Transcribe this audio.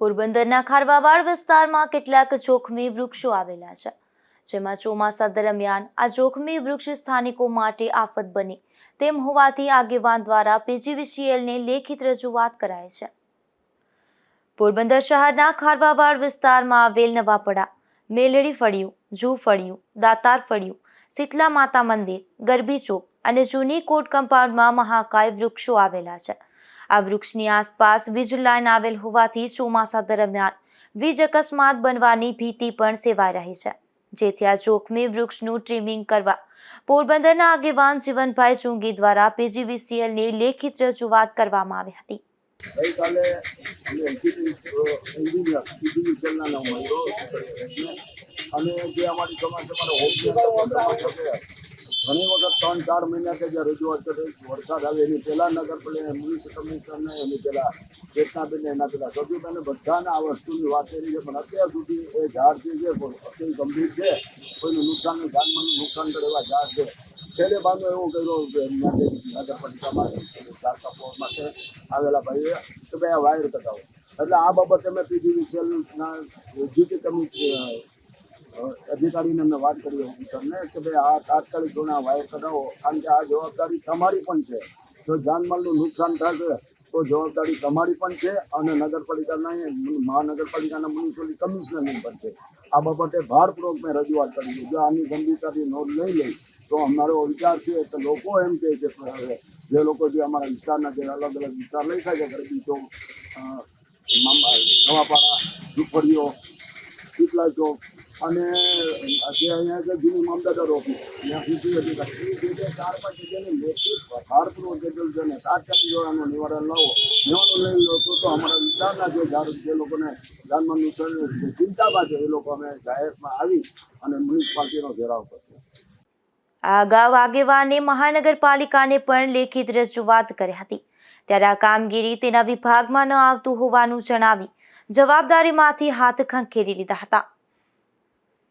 પોરબંદરના ખારવાવાડ વિસ્તારમાં કેટલાક જોખમી વૃક્ષો આવેલા છે. જેમાં ચોમાસા દરમિયાન આ જોખમી વૃક્ષ સ્થાનિકો માટે આફત બની. તેમ હોવાથી આગેવાન દ્વારા પીજીવીસીએલને લેખિત રજૂઆત કરાય છે. પોરબંદર શહેરના ખારવાવાડ વિસ્તારમાં આવેલ નવાપડા, મેલડી ફળિયું, જૂ ફળિયું, દાતાર ફળિયું, શીતલા માતા મંદિર, ગરબી ચોક અને જૂની કોટ કમ્પાઉન્ડમાં મહાકાય વૃક્ષો આવેલા છે. આ વૃક્ષની આસપાસ વીજ લાઇન આવેલ હોવાથી ચોમાસા દરમિયાન વીજ અકસ્માત બનવાની ભીતિ પણ સેવાઈ રહી છે. જેથી આ જોખમી વૃક્ષનું ટ્રીમિંગ કરવા પોરબંદરના આગેવાન જીવનભાઈ ચુંગી દ્વારા પીજીવીસીએલની લેખિત રજૂઆત કરવામાં આવી હતી. અને જે અમારી સમાજ અમારો હોમ ઘણી વખત ત્રણ ચાર મહિના કે જે રજૂઆત કરે, વરસાદ આવે એની પહેલાં નગરપાલિકા મ્યુનિસિપલ કમિશનરને એની પહેલાં ચેતનાબેન એના પહેલાં સભ્યબેને બધાને આ વસ્તુની વાત કરી છે. પણ અત્યાર સુધી એ ઝાડ જે છે, અત્યંત ગંભીર છે. કોઈનું નુકસાન જાનમાલનું નુકસાન કરે એવા ઝાડ છે. છેલ્લે બાંધો એવું કર્યો કે નગરપાલિકામાં ઝાડ કાપવા માટે આવેલા ભાઈએ કે ભાઈ આ વાયર કટાવો એટલે આ બાબતે મેં પીજીવી સેલના જીટી કમિટી અધિકારીને મેં વાત કરી ઓફિસરને કે ભાઈ આ તાત્કાલિક ધોરણે આ વાયર કઢાવો કારણ કે આ જવાબદારી તમારી પણ છે. જો જાનમાલનું નુકસાન થશે, તો જવાબદારી તમારી પણ છે અને નગરપાલિકાના મહાનગરપાલિકાના મ્યુનિસિપલ કમિશનરની પણ છે. આ બાબતે ભારપૂર્વક મેં રજૂઆત કરી જો આની ગંભીરતાથી નોંધ નહીં લઈ, તો અમારો વિચાર છે કે લોકો એમ કહે છે જે લોકો જે અમારા વિસ્તારના જે અલગ અલગ વિસ્તાર લઈ શકે ગરબી ચોક નવાપાડા, ઝુંપડીઓ શીતલા ચોક અને જે અહીંયા છે જૂની મામદાદા રોકી ત્યાં સુધી હતી ચાર, પાંચ જગ્યાને લેખિત જે જલ છે ને તાત્કાલિક જોડાનું નિવારણ લાવો. નિવારણ લઈ લો તો અમારા વિસ્તારના જે ઝાડ જે લોકોને જાનમાં નુકસાન ચિંતામાં છે, એ લોકો અમે જાહેરમાં આવી અને મ્યુનિસિપાલિટીનો ઘેરાવ કરશે. આ અગાઉ આગેવાને મહાનગરપાલિકાને પણ લેખિત રજૂઆત કરી હતી. ત્યારે આ કામગીરી તેના વિભાગમાં ન આવતું હોવાનું જણાવી જવાબદારીમાંથી હાથ ખંખેરી લીધા હતા.